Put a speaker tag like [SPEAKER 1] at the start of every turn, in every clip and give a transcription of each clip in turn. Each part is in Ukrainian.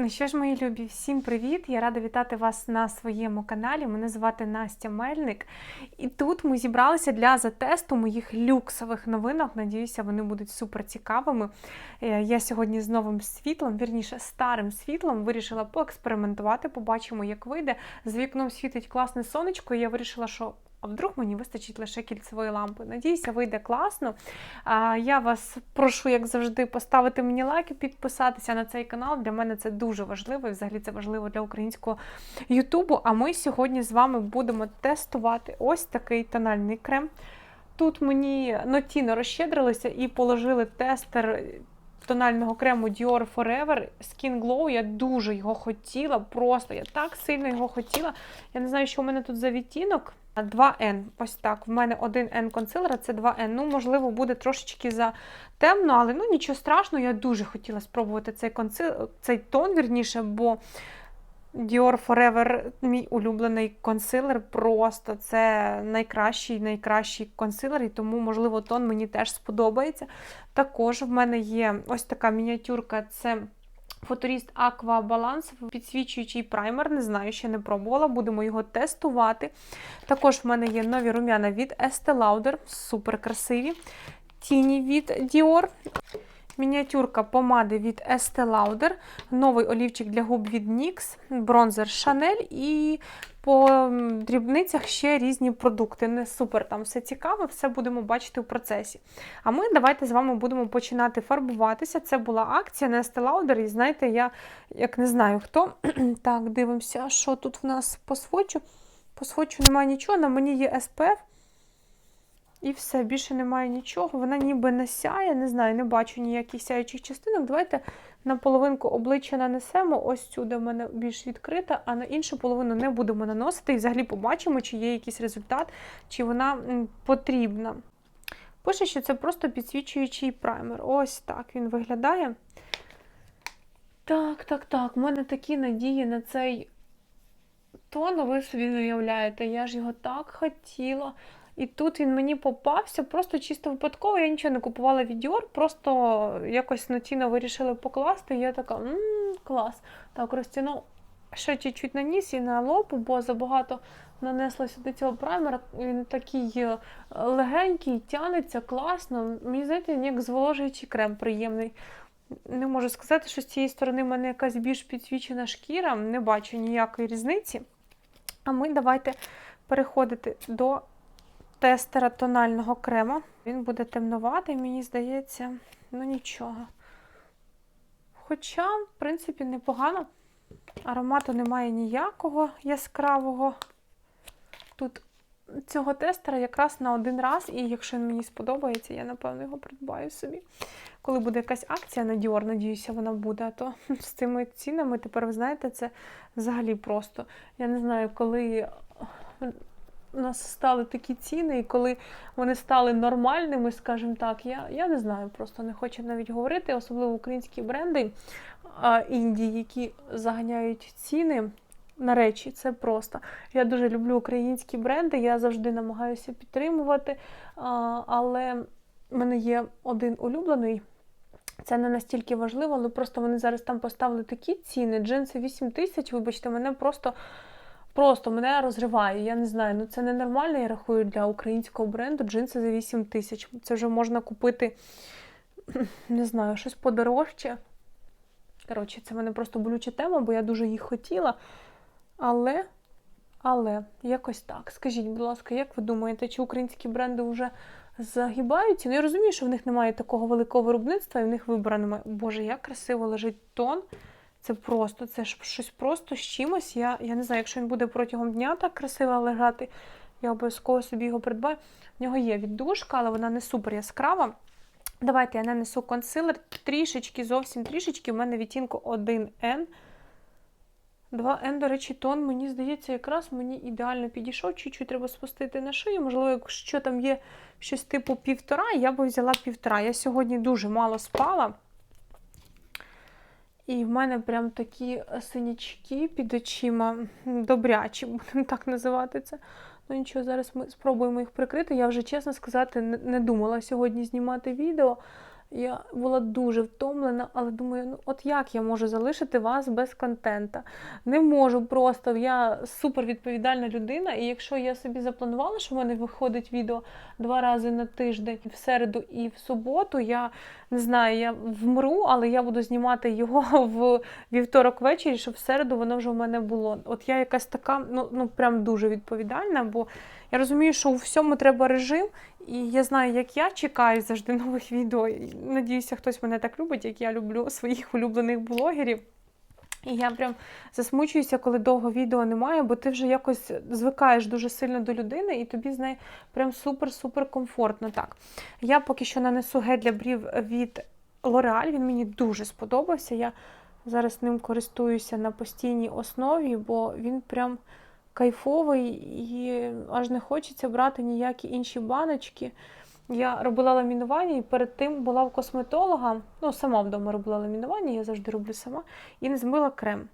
[SPEAKER 1] Ну що ж, мої любі, всім привіт! Я рада вітати вас на своєму каналі. Мене звати Настя Мельник. І тут ми зібралися для затесту моїх люксових новинок. Надіюся, вони будуть супер цікавими. Е, Я сьогодні з новим світлом, вірніше, старим світлом, вирішила поекспериментувати, побачимо, як вийде. З вікном світить класне сонечко, і я вирішила, що. А вдруг мені вистачить лише кільцевої лампи. Надіюся, вийде класно. Я вас прошу, як завжди, поставити мені лайк і підписатися на цей канал. Для мене це дуже важливо, і взагалі це важливо для українського Ютубу. А ми сьогодні з вами будемо тестувати ось такий тональний крем. Тут мені нотіно розщедрилися і положили тестер тонального крему Dior Forever Skin Glow. Я дуже його хотіла, просто я так сильно його хотіла. Я не знаю, що у мене тут за відтінок. 2N. Ось так. В мене 1N консилера, це 2N. Ну, можливо, буде трошечки за темно, але ну нічого страшного. Я дуже хотіла спробувати цей консил... цей тон, вірніше, бо Dior Forever мій улюблений консилер. Просто це найкращий, найкращий консилер, і тому, можливо, тон мені теж сподобається. Також в мене є ось така мініатюрка. Це Футуріст Aqua Balance, підсвічуючий праймер, не знаю, ще не пробувала, будемо його тестувати. Також в мене є нові рум'яна від Estee Lauder, супер красиві. Тіні від Dior. Мініатюрка помади від Estee Lauder, новий олівчик для губ від NYX, бронзер Chanel і по дрібницях ще різні продукти. Не супер там все цікаве, все будемо бачити в процесі. А ми давайте з вами будемо починати фарбуватися. Це була акція на Estee Lauder, і знаєте, я як не знаю хто. так, дивимося, що тут в нас по свочу. По свочу немає нічого, на мені є SPF. І все, більше немає нічого. Вона ніби не сяє, не знаю, не бачу ніяких сяючих частинок. Давайте на половинку обличчя нанесемо. Ось сюди в мене більш відкрита, а на іншу половину не будемо наносити. І взагалі побачимо, чи є якийсь результат, чи вона потрібна. Пише, що це просто підсвічуючий праймер. Ось так він виглядає. Так, так, так. У мене такі надії на цей тон, ви собі не уявляєте. Я ж його так хотіла. І тут він мені попався просто чисто випадково. Я нічого не купувала від Dior, просто якось натіно вирішили покласти. І я така, ммм, клас. Так, розтягну ще чуть-чуть на ніс і на лоб, бо забагато нанесла сюди цього праймера. Він такий легенький, тянеться, класно. Мені здається, як зволожуючий крем приємний. Не можу сказати, що з цієї сторони в мене якась більш підсвічена шкіра, не бачу ніякої різниці. А ми давайте переходити до тестера тонального крема. Він буде темнуватий, мені здається, ну нічого. Хоча, в принципі, непогано. Аромату немає ніякого яскравого. Тут цього тестера якраз на один раз, і якщо він мені сподобається, я, напевно, його придбаю собі. Коли буде якась акція на Dior, надіюся, вона буде, а то з цими цінами тепер, ви знаєте, це взагалі просто. Я не знаю, коли у нас стали такі ціни, і коли вони стали нормальними, скажімо так, я я не знаю, просто не хочу навіть говорити, особливо українські бренди а, Індії, які заганяють ціни на речі. Це просто. Я дуже люблю українські бренди, я завжди намагаюся підтримувати, але в мене є один улюблений. Це не настільки важливо, але просто вони зараз там поставили такі ціни. Джинси 8 тисяч, вибачте, мене просто. Просто мене розриває. Я не знаю, ну це ненормально, я рахую для українського бренду джинси за 8 тисяч. Це вже можна купити, не знаю, щось подорожче. Коротше, це в мене просто болюча тема, бо я дуже їх хотіла. Але, але, якось так. Скажіть, будь ласка, як ви думаєте, чи українські бренди вже загибаються? Ну, я розумію, що в них немає такого великого виробництва, і в них вибору немає. Боже, як красиво лежить тон. Це просто, це ж щось просто з чимось. Я я не знаю, якщо він буде протягом дня так красиво лежати, я обов'язково собі його придбаю. В нього є віддушка, але вона не супер яскрава. Давайте я нанесу консилер трішечки, зовсім трішечки. У мене відтінку 1N. 2N, до речі, тон, мені здається, якраз мені ідеально підійшов. Чуть-чуть треба спустити на шию. Можливо, якщо там є щось типу півтора, я би взяла півтора. Я сьогодні дуже мало спала. І в мене прям такі синячки під очима, добрячі, будемо так називати це. Ну нічого, зараз ми спробуємо їх прикрити. Я вже, чесно сказати, не думала сьогодні знімати відео. Я була дуже втомлена, але думаю, ну от як я можу залишити вас без контента? Не можу просто. Я супер відповідальна людина, і якщо я собі запланувала, що в мене виходить відео два рази на тиждень, в середу і в суботу, я не знаю, я вмру, але я буду знімати його в вівторок ввечері, щоб в середу воно вже в мене було. От я якась така, ну, ну прям дуже відповідальна, бо я розумію, що у всьому треба режим, і я знаю, як я чекаю завжди нових відео. Надіюся, хтось мене так любить, як я люблю своїх улюблених блогерів. І я прям засмучуюся, коли довго відео немає, бо ти вже якось звикаєш дуже сильно до людини, і тобі з нею прям супер-супер комфортно. Так, я поки що нанесу гель для брів від L'Oreal, він мені дуже сподобався. Я зараз ним користуюся на постійній основі, бо він прям кайфовий і аж не хочеться брати ніякі інші баночки. Я робила ламінування і перед тим була в косметолога. Ну, сама вдома робила ламінування, я завжди роблю сама, і не змила крем.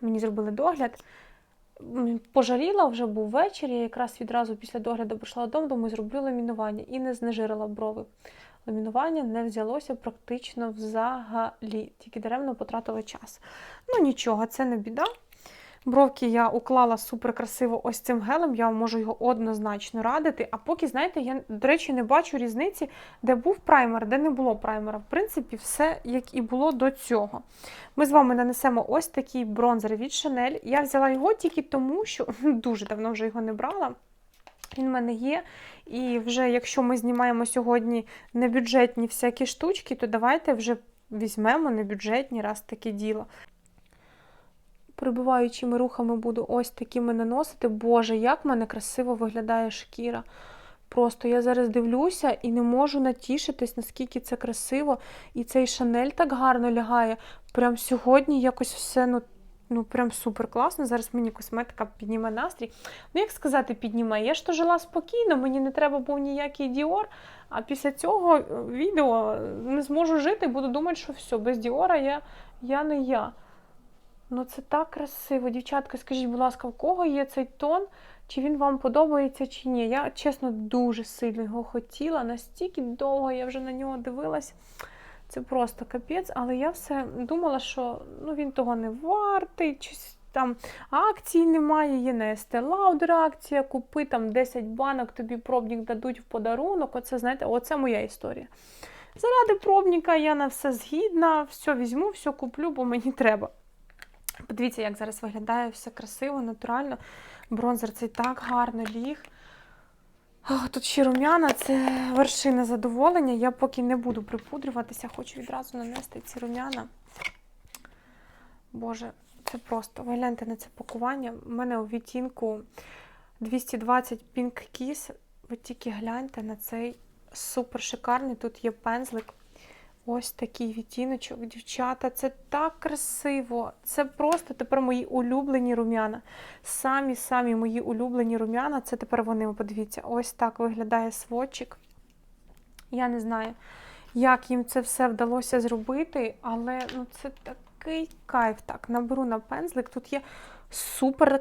[SPEAKER 1] Мені зробили догляд. Пожаліла, вже був вечір. Я якраз відразу після догляду прийшла додому, думаю, зроблю ламінування і не знежирила брови. Ламінування не взялося практично взагалі, тільки даремно потратила час. Ну нічого, це не біда. Бровки я уклала супер красиво ось цим гелем, я вам можу його однозначно радити. А поки, знаєте, я, до речі, не бачу різниці, де був праймер, де не було праймера. В принципі, все як і було до цього. Ми з вами нанесемо ось такий бронзер від Chanel. Я взяла його тільки тому, що дуже давно вже його не брала. Він в мене є. І вже якщо ми знімаємо сьогодні небюджетні всякі штучки, то давайте вже візьмемо небюджетні раз таке діло. Прибиваючими рухами буду ось такими наносити. Боже, як в мене красиво виглядає шкіра. Просто я зараз дивлюся і не можу натішитись, наскільки це красиво. І цей шанель так гарно лягає. Прям сьогодні якось все ну, ну прям супер класно. Зараз мені косметика підніме настрій. Ну, як сказати, підніме. Я ж то жила спокійно, мені не треба був ніякий Діор. А після цього відео не зможу жити, буду думати, що все, без Діора я, я не я. Ну це так красиво. Дівчатка, скажіть, будь ласка, в кого є цей тон? Чи він вам подобається, чи ні? Я, чесно, дуже сильно його хотіла. Настільки довго я вже на нього дивилась. Це просто капець, але я все думала, що ну, він того не вартий, щось там акцій немає, є на Lauder акція, купи там 10 банок, тобі пробник дадуть в подарунок. Оце, знаєте, оце моя історія. Заради пробника я на все згідна, все візьму, все куплю, бо мені треба. Подивіться, як зараз виглядає все красиво, натурально. Бронзер цей так гарно ліг. Ох, Тут ще рум'яна, це вершина задоволення. Я поки не буду припудрюватися, хочу відразу нанести ці рум'яна. Боже, це просто. Ви гляньте на це пакування. У мене у відтінку 220 Pink Kiss. Ви тільки гляньте на цей супер шикарний. Тут є пензлик. Ось такий відтіночок, дівчата, це так красиво. Це просто тепер мої улюблені рум'яна. Самі-самі мої улюблені рум'яна. Це тепер вони, подивіться, ось так виглядає сводчик. Я не знаю, як їм це все вдалося зробити, але ну, це такий кайф. Так, наберу на пензлик. Тут є супер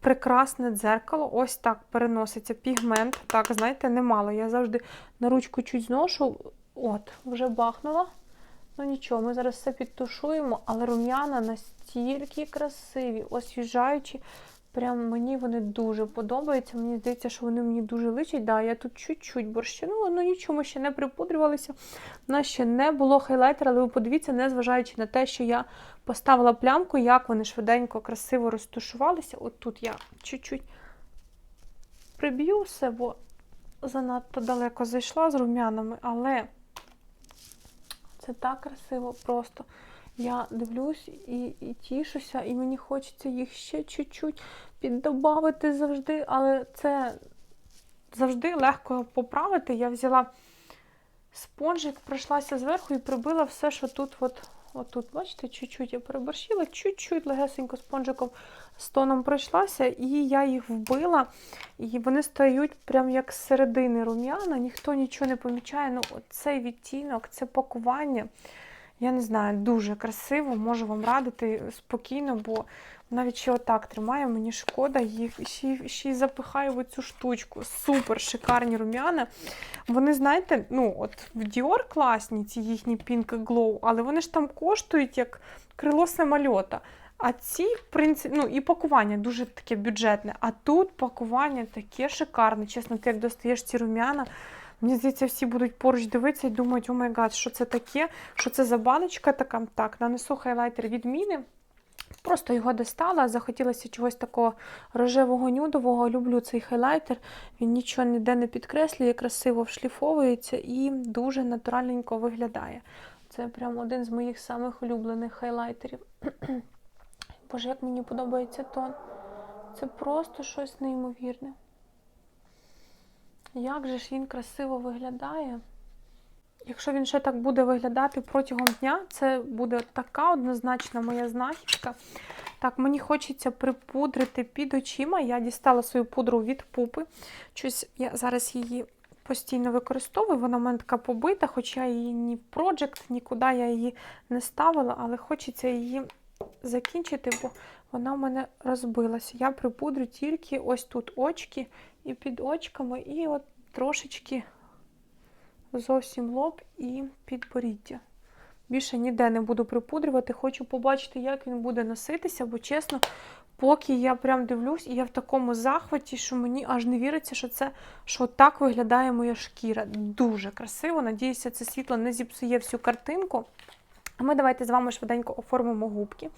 [SPEAKER 1] прекрасне дзеркало. Ось так переноситься пігмент. Так, знаєте, немало. Я завжди на ручку чуть зношу. От, вже бахнула. Ну нічого, ми зараз все підтушуємо, але рум'яна настільки красиві, освіжаючі. Прям мені вони дуже подобаються. Мені здається, що вони мені дуже личать. Да, я тут чуть-чуть борщанула, ну нічого, ми ще не припудрювалися. У нас ще не було хайлайтера, але ви подивіться, незважаючи на те, що я поставила плямку, як вони швиденько, красиво розтушувалися. От тут я чуть-чуть приб'ю все, бо занадто далеко зайшла з рум'янами, але. Це так красиво просто. Я дивлюсь і і тішуся, і мені хочеться їх ще чуть-чуть піддобавити завжди, але це завжди легко поправити. Я взяла спонжик, пройшлася зверху і прибила все, що тут, от, от тут, бачите, чуть-чуть я переборщила, чуть-чуть легесенько спонжиком з тоном пройшлася, і я їх вбила. І вони стають прям як з середини рум'яна, ніхто нічого не помічає. Ну, цей відтінок, це пакування. Я не знаю, дуже красиво, можу вам радити спокійно, бо навіть ще отак тримаю, мені шкода, їх ще, ще й запихаю в цю штучку. Супер шикарні рум'яна. Вони, знаєте, ну, от в Dior класні, ці їхні Pink Glow, але вони ж там коштують як крило самольота. А ці, в принципі, ну і пакування дуже таке бюджетне. А тут пакування таке шикарне. Чесно, ти як достаєш ці рум'яна. Мені здається, всі будуть поруч дивитися і думають, о май гад, що це таке, що це за баночка така. Так, нанесу хайлайтер від Міни. Просто його достала, захотілося чогось такого рожевого нюдового. Люблю цей хайлайтер. Він нічого ніде не підкреслює, красиво вшліфовується і дуже натуральненько виглядає. Це прям один з моїх самих улюблених хайлайтерів. Боже, як мені подобається тон. Це просто щось неймовірне. Як же ж він красиво виглядає. Якщо він ще так буде виглядати протягом дня, це буде така однозначна моя знахідка. Так, мені хочеться припудрити під очима. Я дістала свою пудру від пупи. Щось я зараз її постійно використовую. Вона в мене така побита, хоча її ні в Project, нікуди я її не ставила, але хочеться її закінчити, бо вона в мене розбилася. Я припудрю тільки ось тут очки і під очками, і от трошечки зовсім лоб і підборіддя. Більше ніде не буду припудрювати. Хочу побачити, як він буде носитися, бо чесно, поки я прям дивлюсь, і я в такому захваті, що мені аж не віриться, що це що так виглядає моя шкіра. Дуже красиво. Надіюся, це світло не зіпсує всю картинку. А ми давайте з вами швиденько оформимо губки.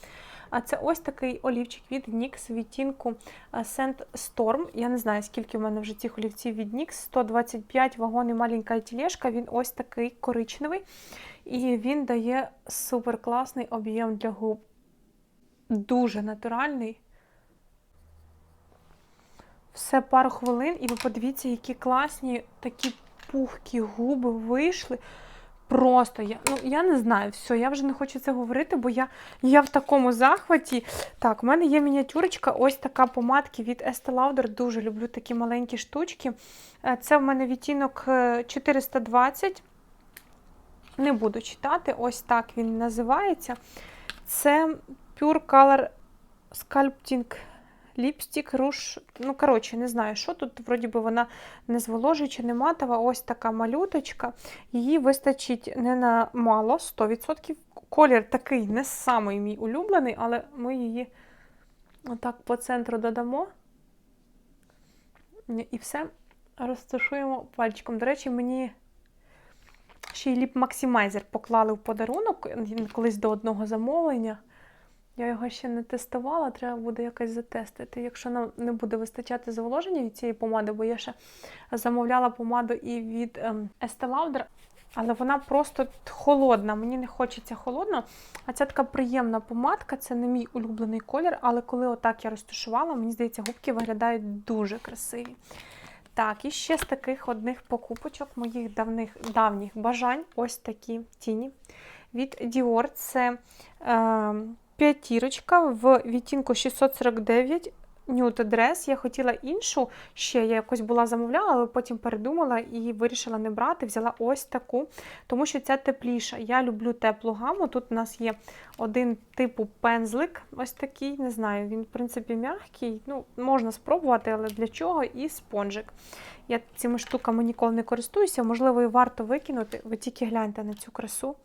[SPEAKER 1] А це ось такий олівчик від NYX відтінку а, Scent Storm. Я не знаю, скільки в мене вже цих олівців від NYX. 125 вагон і маленька тілешка. Він ось такий коричневий. І він дає супер класний об'єм для губ. Дуже натуральний. Все пару хвилин, і ви подивіться, які класні такі пухкі губи вийшли. Просто я ну я не знаю, все, я вже не хочу це говорити, бо я я в такому захваті. Так, в мене є мініатюрочка, ось така помадки від Estee Lauder. Дуже люблю такі маленькі штучки. Е, Це в мене відтінок е, 420. Не буду читати, ось так він називається. Це Pure Color Sculpting Lipstick Rouge. Ну, коротше, не знаю, що тут. Вроді би вона не зволожуюча, не матова. Ось така малюточка. Її вистачить не на мало, 100%. Колір такий не самий мій улюблений, але ми її отак по центру додамо. І все розташуємо пальчиком. До речі, мені ще й ліп максимайзер поклали в подарунок колись до одного замовлення. Я його ще не тестувала, треба буде якось затестити. Якщо нам не буде вистачати зволоження від цієї помади, бо я ще замовляла помаду і від ем, Estee Lauder, але вона просто холодна. Мені не хочеться холодно. А ця така приємна помадка, це не мій улюблений колір, але коли отак я розташувала, мені здається, губки виглядають дуже красиві. Так, і ще з таких одних покупочок моїх давних, давніх бажань ось такі тіні. Від Dior це е, п'ятірочка в відтінку 649 Нюд дрес. Я хотіла іншу, ще я якось була замовляла, але потім передумала і вирішила не брати. Взяла ось таку, тому що ця тепліша. Я люблю теплу гаму. Тут у нас є один типу пензлик, ось такий, не знаю, він, в принципі, м'який. Ну, можна спробувати, але для чого? І спонжик. Я цими штуками ніколи не користуюся, можливо, і варто викинути. Ви тільки гляньте на цю красу.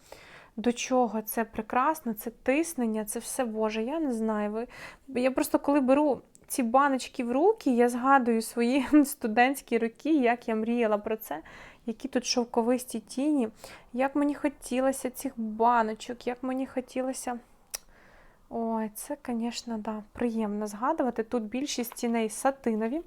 [SPEAKER 1] До чого це прекрасно, це тиснення, це все Боже, я не знаю. Ви... Я просто коли беру ці баночки в руки, я згадую свої студентські роки, як я мріяла про це, які тут шовковисті тіні, як мені хотілося цих баночок, як мені хотілося. Ой, це, звісно, да, приємно згадувати. Тут більшість тіней сатинові.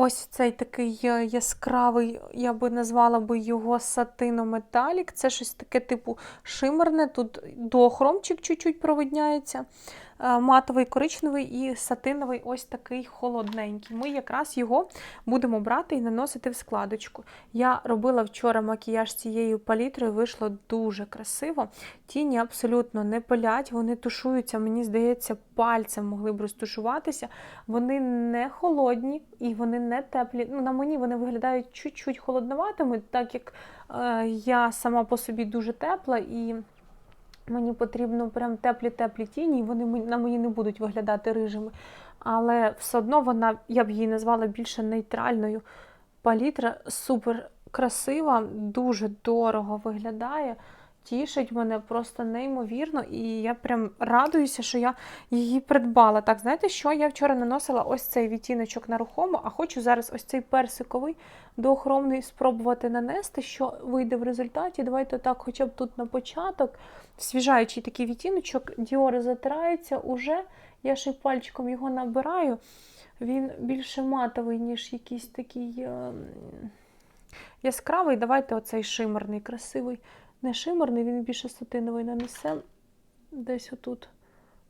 [SPEAKER 1] Ось цей такий яскравий, я би назвала би його сатинометалік. Це щось таке типу шимерне. Тут дохромчик чуть-чуть провидняється. Матовий коричневий і сатиновий ось такий холодненький. Ми якраз його будемо брати і наносити в складочку. Я робила вчора макіяж цією палітрою, вийшло дуже красиво. Тіні абсолютно не палять, вони тушуються, мені здається, пальцем могли б розтушуватися. Вони не холодні і вони не теплі. Ну, на мені вони виглядають чуть-чуть холодноватими, так як е, я сама по собі дуже тепла і мені потрібно прям теплі-теплі тіні, і вони на мені не будуть виглядати рижими. Але все одно вона, я б її назвала більше нейтральною. Палітра супер красива, дуже дорого виглядає. Тішить мене просто неймовірно, і я прям радуюся, що я її придбала. Так, знаєте що? Я вчора наносила ось цей відтіночок на рухому, а хочу зараз ось цей персиковий доохромний спробувати нанести, що вийде в результаті. Давайте так, хоча б тут на початок. Свіжаючий такий відтіночок, Діор затирається уже. Я ще пальчиком його набираю. Він більше матовий, ніж якийсь такий ем, яскравий. Давайте оцей шимерний, красивий. Не шимерний, він більше сатиновий нанесем десь отут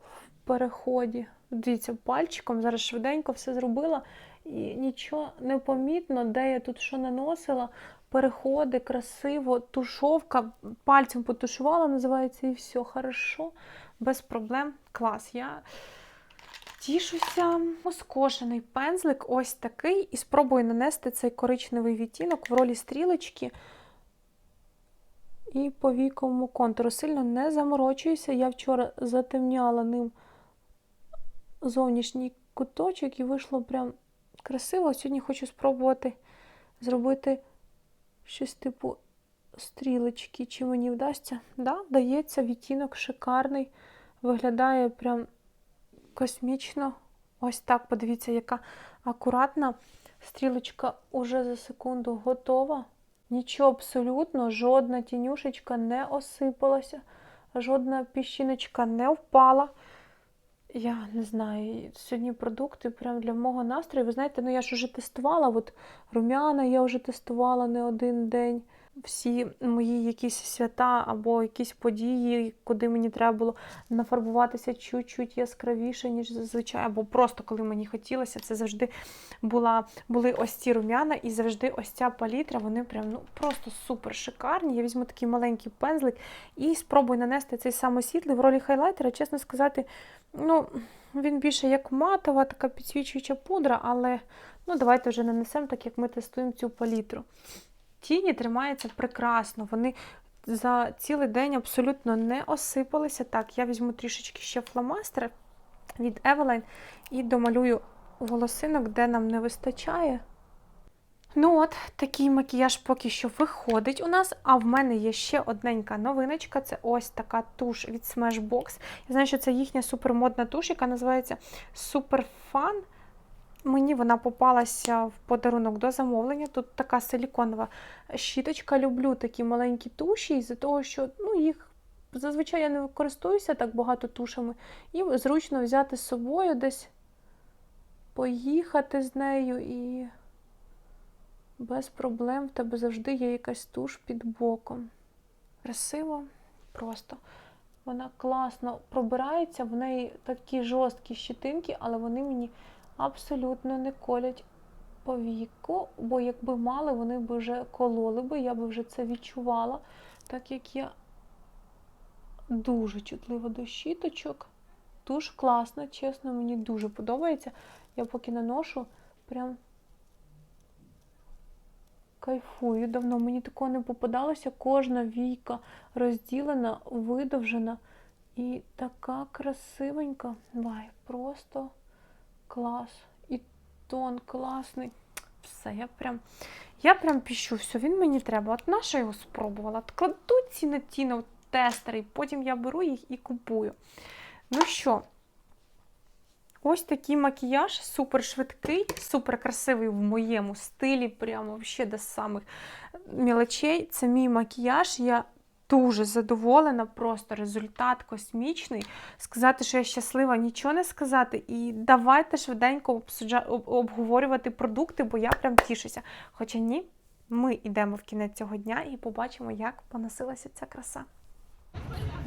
[SPEAKER 1] в переході. Дивіться, пальчиком, зараз швиденько все зробила. І нічого не помітно, де я тут що наносила. Переходи, красиво, тушовка, пальцем потушувала, називається, і все хорошо, без проблем. Клас. Я тішуся. Оскошений пензлик, ось такий. І спробую нанести цей коричневий відтінок в ролі стрілочки і по віковому контуру. Сильно не заморочуюся. Я вчора затемняла ним зовнішній куточок і вийшло прям красиво. Сьогодні хочу спробувати зробити щось типу стрілочки. Чи мені вдасться? Да, вдається, відтінок шикарний. Виглядає прям космічно. Ось так, подивіться, яка акуратна. Стрілочка уже за секунду готова. Нічого абсолютно, жодна тінюшечка не осипалася, жодна піщиночка не впала. Я не знаю, сьогодні продукти прям для мого настрою. Ви знаєте, ну я ж вже тестувала, от рум'яна я вже тестувала не один день. Всі мої якісь свята або якісь події, куди мені треба було нафарбуватися чуть-чуть яскравіше, ніж зазвичай, або просто коли мені хотілося, це завжди була, були ось ці рум'яна і завжди ось ця палітра, вони прям ну, просто супер шикарні. Я візьму такий маленький пензлик і спробую нанести цей самий світлий в ролі хайлайтера, чесно сказати, ну, він більше як матова, така підсвічуюча пудра, але ну, давайте вже нанесемо, так як ми тестуємо цю палітру. Тіні тримаються прекрасно, вони за цілий день абсолютно не осипалися. Так, я візьму трішечки ще фломастер від Eveline і домалюю волосинок, де нам не вистачає. Ну от, такий макіяж поки що виходить у нас, а в мене є ще одненька новиночка. Це ось така туш від Smashbox. Я знаю, що це їхня супермодна туш, яка називається Super Fun. Мені вона попалася в подарунок до замовлення. Тут така силіконова щіточка. Люблю такі маленькі туші, із-за того, що ну, їх зазвичай я не користуюся так багато тушами. І зручно взяти з собою десь поїхати з нею і без проблем в тебе завжди є якась туш під боком. Красиво, просто. Вона класно пробирається, в неї такі жорсткі щитинки, але вони мені абсолютно не колять по віку, бо якби мали, вони б вже кололи би, я би вже це відчувала, так як я дуже чутлива до щіточок. Туш класна, чесно, мені дуже подобається. Я поки наношу, прям кайфую. Давно мені такого не попадалося. Кожна війка розділена, видовжена і така красивенька. Вай, просто клас. І тон класний. Все, я прям. Я прям піщу, все, він мені треба. От наша його спробувала. От Кладу ці на ті на тестери, і потім я беру їх і купую. Ну що, ось такий макіяж, супер швидкий, супер красивий в моєму стилі, прямо ще до самих мілочей. Це мій макіяж. Я дуже задоволена, просто результат космічний. Сказати, що я щаслива, нічого не сказати. І давайте швиденько обговорювати продукти, бо я прям тішуся. Хоча ні, ми йдемо в кінець цього дня і побачимо, як поносилася ця краса.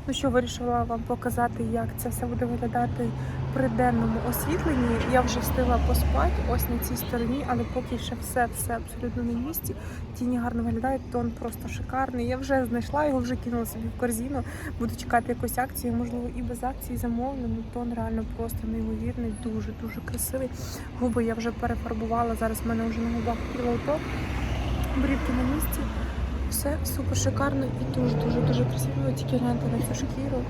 [SPEAKER 1] Ну що, вирішила вам показати, як це все буде виглядати при денному освітленні. Я вже встигла поспати ось на цій стороні, але поки ще все, все абсолютно на місці. Тіні гарно виглядають, тон просто шикарний. Я вже знайшла його, вже кинула собі в корзину. Буду чекати якусь акцію, можливо, і без акції замовлю. Ну тон реально просто неймовірний, дуже дуже красивий. Губи я вже перефарбувала. Зараз в мене вже на губах пілоуток. Брівки на місці. Все супер шикарно і дуже дуже дуже красиво. Тільки гляньте на цю шкіру.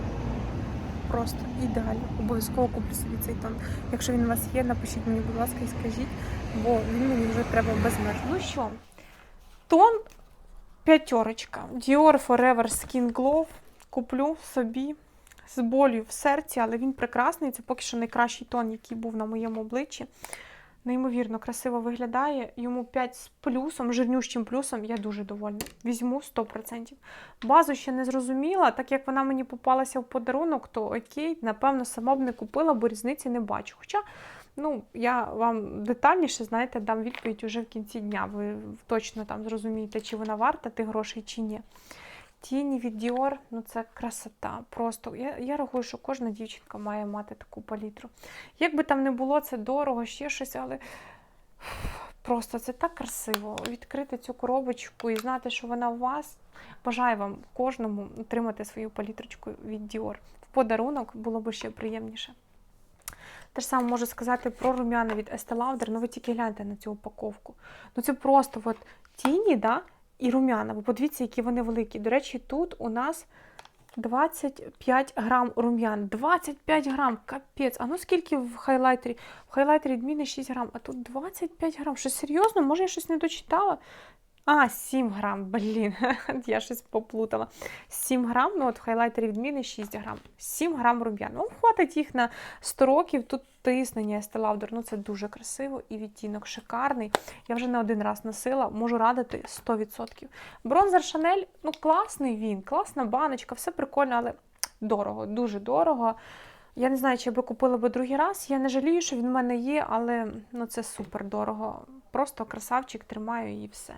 [SPEAKER 1] Просто ідеально. Обов'язково куплю собі цей тон. Якщо він у вас є, напишіть мені, будь ласка, і скажіть, бо він мені вже треба безмежно. Ну що, тон п'ятерочка. Dior Forever Skin Glow. Куплю собі з болю в серці, але він прекрасний. Це поки що найкращий тон, який був на моєму обличчі. Неймовірно красиво виглядає. Йому 5 з плюсом, жирнющим плюсом. Я дуже довольна. Візьму 100%. Базу ще не зрозуміла, так як вона мені попалася в подарунок, то окей, напевно, сама б не купила, бо різниці не бачу. Хоча, ну, я вам детальніше, знаєте, дам відповідь уже в кінці дня. Ви точно там зрозумієте, чи вона варта тих грошей, чи ні. Тіні від Dior, ну це красота. Просто я, я рахую, що кожна дівчинка має мати таку палітру. Як би там не було, це дорого, ще щось, але просто це так красиво. Відкрити цю коробочку і знати, що вона у вас. Бажаю вам кожному отримати свою палітрочку від Dior. В подарунок було б ще приємніше. Те ж саме можу сказати про рум'яна від Estee Lauder, ну ви тільки гляньте на цю упаковку. Ну це просто от тіні, да, і рум'яна. Бо подивіться, які вони великі. До речі, тут у нас 25 грам рум'ян. 25 грам, капець. А ну скільки в хайлайтері? В хайлайтері відміни 6 грам, а тут 25 грам. Що серйозно? Може, я щось не дочитала? А, 7 грам, блін, я щось поплутала. 7 грам, ну от в хайлайтері відміни 6 грам. 7 грам рум'ян. Ну, хватить їх на 100 років. Тут тиснення Estee ну це дуже красиво і відтінок шикарний. Я вже не один раз носила, можу радити 100%. Бронзер Шанель, ну класний він, класна баночка, все прикольно, але дорого, дуже дорого. Я не знаю, чи я би купила би другий раз. Я не жалію, що він в мене є, але ну, це супер дорого. Просто красавчик, тримаю і все.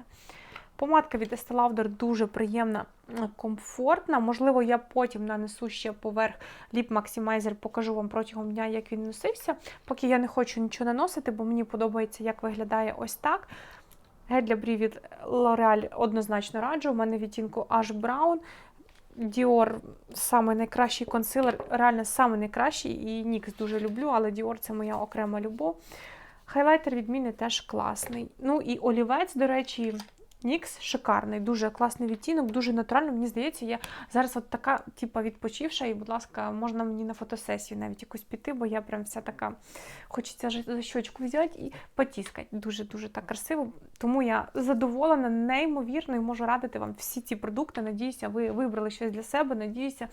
[SPEAKER 1] Помадка від Estee Lauder дуже приємна, комфортна. Можливо, я потім нанесу ще поверх Lip Maximizer, покажу вам протягом дня, як він носився. Поки я не хочу нічого наносити, бо мені подобається, як виглядає ось так. Гель для брів від L'Oreal однозначно раджу. У мене відтінку Аж Brown. Dior саме найкращий консилер, реально саме найкращий. І Нікс дуже люблю, але Dior це моя окрема любов. Хайлайтер від Міни теж класний. Ну і олівець, до речі, NYX шикарний, дуже класний відтінок, дуже натуральний. Мені здається, я зараз от така, типа, відпочивша, і, будь ласка, можна мені на фотосесію навіть якусь піти, бо я прям вся така хочеться за щочку взяти і потіскати. Дуже-дуже так красиво. Тому я задоволена, неймовірно, і можу радити вам всі ці продукти. Надіюся, ви вибрали щось для себе. Надіюся.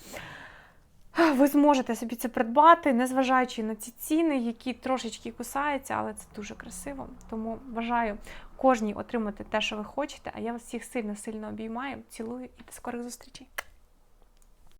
[SPEAKER 1] Ви зможете собі це придбати, незважаючи на ці ціни, які трошечки кусаються, але це дуже красиво. Тому бажаю кожній отримати те, що ви хочете. А я вас всіх сильно-сильно обіймаю, цілую і до скорих зустрічей.